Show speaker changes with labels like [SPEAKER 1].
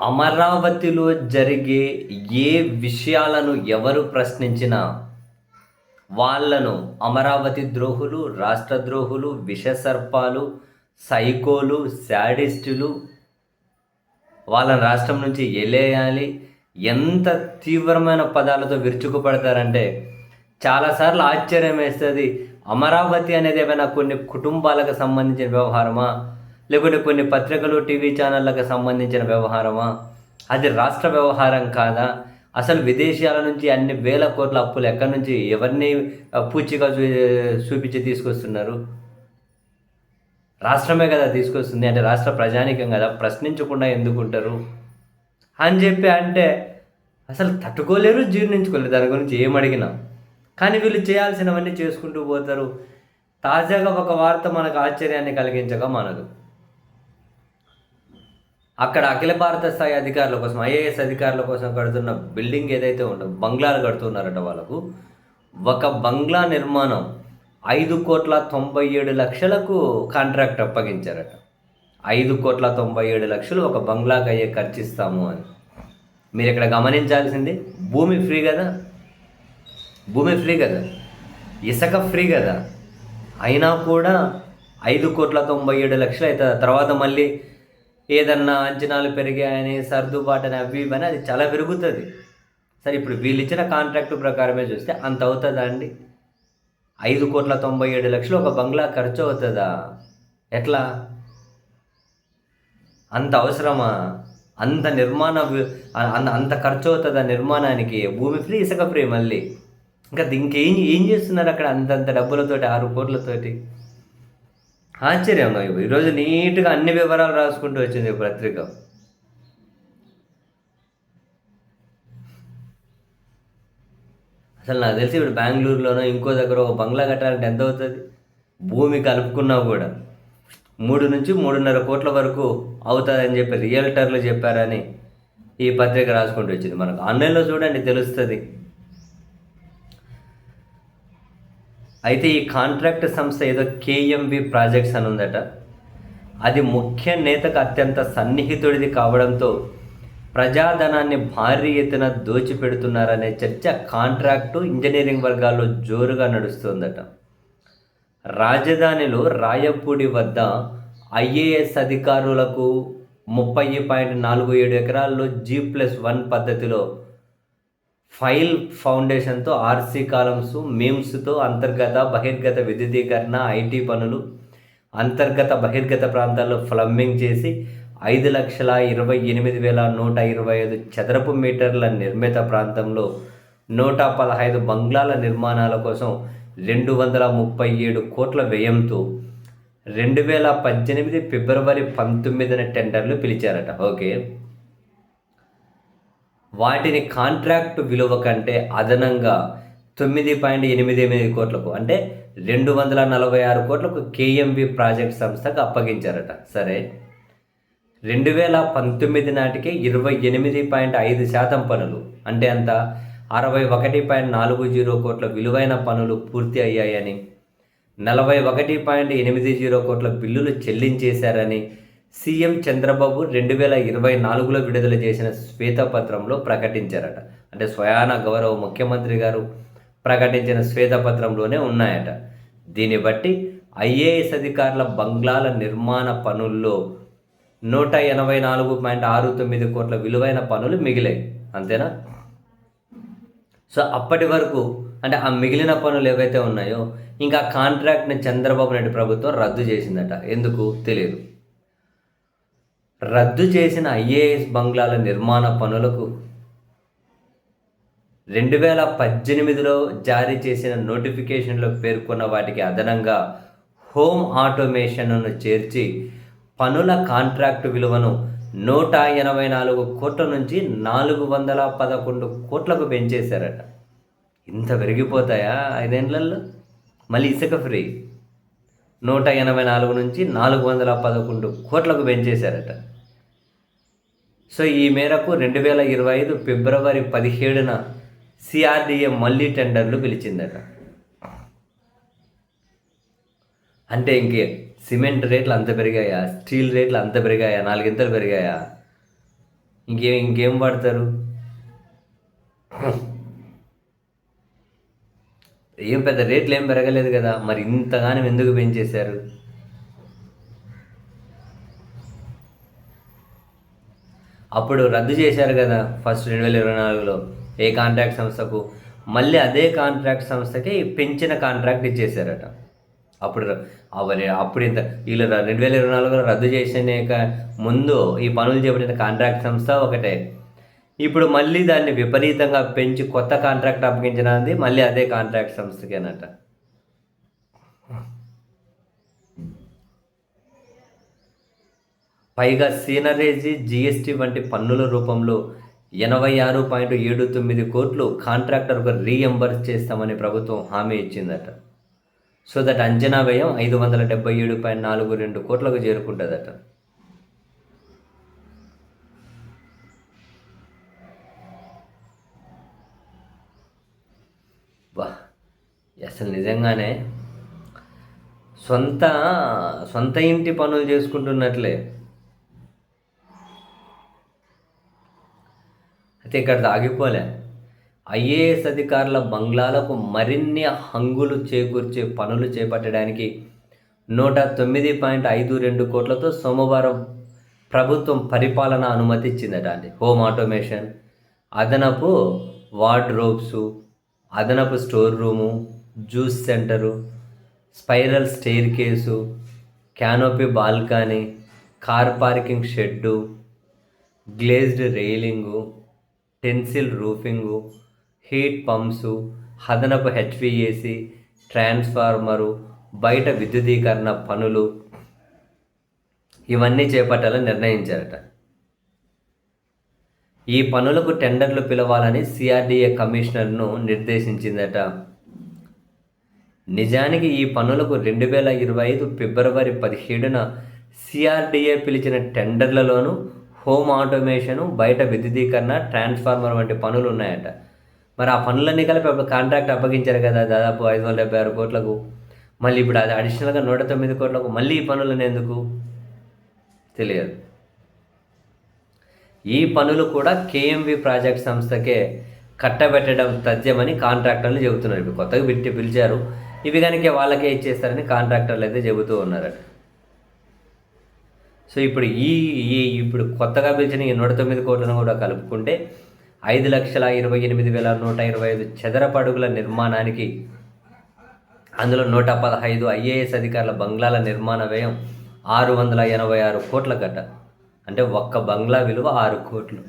[SPEAKER 1] అమరావతిలో జరిగే ఏ విషయాలను ఎవరు ప్రశ్నించినా వాళ్ళను అమరావతి ద్రోహులు రాష్ట్ర ద్రోహులు విషసర్పాలు సైకోలు శాడిస్టులు వాళ్ళని రాష్ట్రం నుంచి ఎలేయాలి. ఎంత తీవ్రమైన పదాలతో విరుచుకుపడతారంటే చాలాసార్లు ఆశ్చర్యం వేస్తుంది. అమరావతి అనేది ఏమైనా కొన్ని కుటుంబాలకు సంబంధించిన వ్యవహారమా? లేకుంటే కొన్ని పత్రికలు టీవీ ఛానళ్ళకు సంబంధించిన వ్యవహారమా? అది రాష్ట్ర వ్యవహారం కాదా? అసలు విదేశాల నుంచి అన్ని వేల కోట్ల అప్పులు ఎక్కడి నుంచి ఎవరిని పూచిగా చూ చూపించి తీసుకొస్తున్నారు? రాష్ట్రమే కదా తీసుకొస్తుంది అంటే రాష్ట్ర ప్రజానికం కదా? ప్రశ్నించకుండా ఎందుకుంటారు? అని చెప్పి అంటే అసలు తట్టుకోలేరు జీర్ణించుకోలేరు. దాని గురించి ఏమడిగినా కానీ వీళ్ళు చేయాల్సినవన్నీ చేసుకుంటూ పోతారు. తాజాగా ఒక వార్త మనకు ఆశ్చర్యాన్ని కలిగించక మనదు. అక్కడ అఖిల భారత స్థాయి అధికారుల కోసం ఐఏఎస్ అధికారుల కోసం కడుతున్న బిల్డింగ్ ఏదైతే ఉందో బంగ్లాలు కడుతున్నారట వాళ్ళకు. ఒక బంగ్లా నిర్మాణం ఐదు కోట్ల తొంభై ఏడు లక్షలకు కాంట్రాక్ట్ అప్పగించారట. ఐదు కోట్ల తొంభై ఏడు లక్షలు ఒక బంగ్లాకి అయ్యే ఖర్చు ఇస్తాము అని. మీరు ఇక్కడ గమనించాల్సింది భూమి ఫ్రీ కదా? భూమి ఫ్రీ కదా? ఇసుక ఫ్రీ కదా? అయినా కూడా ఐదు కోట్ల తొంభై ఏడు లక్షలు అవుతుంది తర్వాత మళ్ళీ ఏదన్నా అంచనాలు పెరిగాయని సర్దుబాటు అవి ఇవని అది చాలా పెరుగుతుంది. సరే ఇప్పుడు వీళ్ళు ఇచ్చిన కాంట్రాక్ట్ ప్రకారమే చూస్తే అంత అవుతుందా అండి? ఐదు కోట్ల తొంభై ఏడు లక్షలు ఒక బంగ్లా ఖర్చు అవుతుందా? ఎట్లా? అంత అవసరమా? అంత నిర్మాణ అంత అంత ఖర్చు అవుతుందా నిర్మాణానికి? భూమి ఫ్రీ ఇసుక ఫ్రీ మళ్ళీ. ఇంకా ఇంకేం ఏం చేస్తున్నారు అక్కడ అంతంత డబ్బులతోటి ఆరు కోట్లతోటి? ఆశ్చర్యం ఈరోజు నీట్గా అన్ని వివరాలు రాసుకుంటూ వచ్చింది ఈ పత్రిక. అసలు నాకు తెలిసి ఇప్పుడు బెంగళూరులోనో ఇంకో దగ్గర ఒక బంగ్లా కట్టాలంటే ఎంత అవుతుంది? భూమి కలుపుకున్నా కూడా. మూడు నుంచి మూడున్నర కోట్ల వరకు అవుతుందని చెప్పి రియల్టర్లు చెప్పారని ఈ పత్రిక రాసుకుంటూ వచ్చింది. మనకు ఆన్లైన్లో చూడండి తెలుస్తుంది. అయితే ఈ కాంట్రాక్ట్ సంస్థ ఏదో కేఎంవి ప్రాజెక్ట్స్ అని ఉందట. అది ముఖ్య నేతకు అత్యంత సన్నిహితుడిది కావడంతో ప్రజాధనాన్ని భారీ ఎత్తున దోచిపెడుతున్నారనే చర్చ కాంట్రాక్టు ఇంజనీరింగ్ వర్గాల్లో జోరుగా నడుస్తుందట. రాజధానిలో రాయపూడి వద్ద ఐఏఎస్ అధికారులకు ముప్పై పాయింట్ నాలుగు ఏడు ఎకరాల్లో జీ ప్లస్ వన్ పద్ధతిలో ఫైల్ ఫౌండేషన్తో ఆర్సీ కాలమ్స్ మీమ్స్తో అంతర్గత బహిర్గత విద్యుదీకరణ ఐటీ పనులు అంతర్గత బహిర్గత ప్రాంతాల్లో ఫ్లమ్మింగ్ చేసి ఐదు లక్షల ఇరవై ఎనిమిది వేల నూట ఇరవై ఐదు చదరపు మీటర్ల నిర్మిత ప్రాంతంలో నూట పదహైదు బంగ్లాల నిర్మాణాల కోసం రెండు వందల ముప్పై ఏడు కోట్ల వ్యయంతో రెండు వేల పద్దెనిమిది ఫిబ్రవరి పంతొమ్మిదిన టెండర్లు పిలిచారట. ఓకే. వాటిని కాంట్రాక్ట్ విలువ కంటే అదనంగా తొమ్మిది పాయింట్ ఎనిమిది ఎనిమిది కోట్లకు అంటే రెండు వందల నలభై ఆరు కోట్లకు కేఎంవి ప్రాజెక్ట్ సంస్థకు అప్పగించారట. సరే. రెండు వేల పంతొమ్మిది నాటికి ఇరవై ఎనిమిది పాయింట్ ఐదు శాతం పనులు అంటే అంత అరవై ఒకటి పాయింట్ నాలుగు జీరో కోట్ల విలువైన పనులు పూర్తి అయ్యాయని నలభై ఒకటి పాయింట్ ఎనిమిది జీరో కోట్ల బిల్లులు చెల్లించేశారని సీఎం చంద్రబాబు రెండు వేల ఇరవై నాలుగులో విడుదల చేసిన శ్వేతపత్రంలో ప్రకటించారట. అంటే స్వయాన గౌరవ ముఖ్యమంత్రి గారు ప్రకటించిన శ్వేతపత్రంలోనే ఉన్నాయట. దీన్ని బట్టి ఐఏఎస్ అధికారుల బంగ్లాల నిర్మాణ పనుల్లో నూట ఎనభై నాలుగు పాయింట్ ఆరు తొమ్మిది కోట్ల విలువైన పనులు మిగిలాయి. అంతేనా? సో అప్పటి వరకు అంటే ఆ మిగిలిన పనులు ఏవైతే ఉన్నాయో ఇంకా కాంట్రాక్ట్ని చంద్రబాబు నాయుడు ప్రభుత్వం రద్దు చేసిందట. ఎందుకు? తెలియదు. రద్దు చేసిన ఐఏఎస్ బంగ్లాల నిర్మాణ పనులకు రెండు వేల పద్దెనిమిదిలో జారీ చేసిన నోటిఫికేషన్లో పేర్కొన్న వాటికి అదనంగా హోమ్ ఆటోమేషన్ను చేర్చి పనుల కాంట్రాక్టు విలువను నూట ఎనభై నాలుగు కోట్ల నుంచి నాలుగు వందల పదకొండు కోట్లకు పెంచేశారట. ఇంత పెరిగిపోతాయా ఐదేండ్లలో మళ్ళీ ఇసుక ఫ్రీ. నూట ఎనభై నాలుగు నుంచి నాలుగు వందల పదకొండు కోట్లకు పెంచేశారట. సో ఈ మేరకు రెండు వేల ఇరవై ఐదు ఫిబ్రవరి పదిహేడున సిఆర్డిఏ మళ్ళీ టెండర్లు పిలిచిందట. అంటే ఇంకే సిమెంట్ రేట్లు అంత పెరిగాయా? స్టీల్ రేట్లు అంత పెరిగాయా? నాలుగింతలు పెరిగాయా? ఇంకేం ఇంకేం పడతారు ఏం పెద్ద రేట్లు ఏం పెరగలేదు కదా మరి ఇంతగానం ఎందుకు పెంచేశారు? అప్పుడు రద్దు చేశారు కదా ఫస్ట్ రెండు వేల ఇరవై నాలుగులో ఏ కాంట్రాక్ట్ సంస్థకు? మళ్ళీ అదే కాంట్రాక్ట్ సంస్థకి పెంచిన కాంట్రాక్ట్ ఇచ్చేసారట అప్పుడు అప్పుడు ఇంత వీళ్ళు రెండు వేల ఇరవై నాలుగులో రద్దు చేసిన ముందు ఈ పనులు చేపట్టిన కాంట్రాక్ట్ సంస్థ ఒకటే. ఇప్పుడు మళ్ళీ దాన్ని విపరీతంగా పెంచి కొత్త కాంట్రాక్ట్ అప్పగించినది మళ్ళీ అదే కాంట్రాక్ట్ సంస్థకేనట. పైగా సీనరేజీ జిఎస్టీ వంటి పన్నుల రూపంలో ఎనభై ఆరు పాయింట్ ఏడు తొమ్మిది కోట్లు కాంట్రాక్టర్కు రీఎంబర్స్ చేస్తామని ప్రభుత్వం హామీ ఇచ్చిందట. సో దట్ అంచనా వ్యయం ఐదు వందల డెబ్బై ఏడు పాయింట్ నాలుగు రెండు కోట్లకు చేరుకుంటుందట. అసలు నిజంగానే సొంత సొంత ఇంటి పనులు చేసుకుంటున్నట్లే. అయితే ఇక్కడ ఆగిపోలే. ఐఏఎస్ అధికారుల బంగ్లాలకు మరిన్ని హంగులు చేకూర్చే పనులు చేపట్టడానికి నూట తొమ్మిది పాయింట్ ఐదు రెండు కోట్లతో సోమవారం ప్రభుత్వం పరిపాలన అనుమతి ఇచ్చిందట అండి. హోమ్ ఆటోమేషన్ అదనపు వార్డ్రోబ్స్ అదనపు store room juice centre spiral staircase canopy balcony car parking shed glazed railing tensile roofing heat pumps అదనపు H P A C transformer బయట విద్యుదీకరణ పనులు ఇవన్నీ చేపట్టాలని నిర్ణయించారట. ఈ పనులకు టెండర్లు పిలవాలని సిఆర్డిఏ కమిషనర్ను నిర్దేశించిందట. నిజానికి ఈ పనులకు రెండు వేల ఇరవై ఐదు ఫిబ్రవరి పదిహేడున సిఆర్డిఏ పిలిచిన టెండర్లలోనూ హోమ్ ఆటోమేషను బయట విద్యుదీకరణ ట్రాన్స్ఫార్మర్ వంటి పనులు ఉన్నాయట మరి ఆ పనులన్నీ కలిపి అప్పుడు కాంట్రాక్ట్ అప్పగించారు కదా దాదాపు ఐదు వందల డెబ్బై ఆరు కోట్లకు. మళ్ళీ ఇప్పుడు అది అడిషనల్గా నూట తొమ్మిది కోట్లకు మళ్ళీ ఈ పనులను ఎందుకు? తెలియదు. ఈ పనులు కూడా కేఎంవి ప్రాజెక్ట్ సంస్థకే కట్టబెట్టడం తథ్యమని కాంట్రాక్టర్లు చెబుతున్నారు. ఇప్పుడు కొత్తగా పెట్టి పిలిచారు. ఇవి కనుక వాళ్ళకే ఇచ్చేస్తారని కాంట్రాక్టర్లు అయితే చెబుతూ ఉన్నారట. సో ఇప్పుడు ఈ ఈ ఇప్పుడు కొత్తగా పిలిచిన ఈ నూట తొమ్మిది కోట్లను కూడా కలుపుకుంటే ఐదు లక్షల ఇరవై ఎనిమిది వేల నూట ఇరవై ఐదు చదరపడుగుల నిర్మాణానికి అందులో నూట పదహైదు ఐఏఎస్ అధికారుల బంగ్లాల నిర్మాణ వ్యయం ఆరు వందల ఎనభై ఆరు కోట్ల గట అంటే ఒక్క బంగ్లా విలువ ఆరు కోట్లు.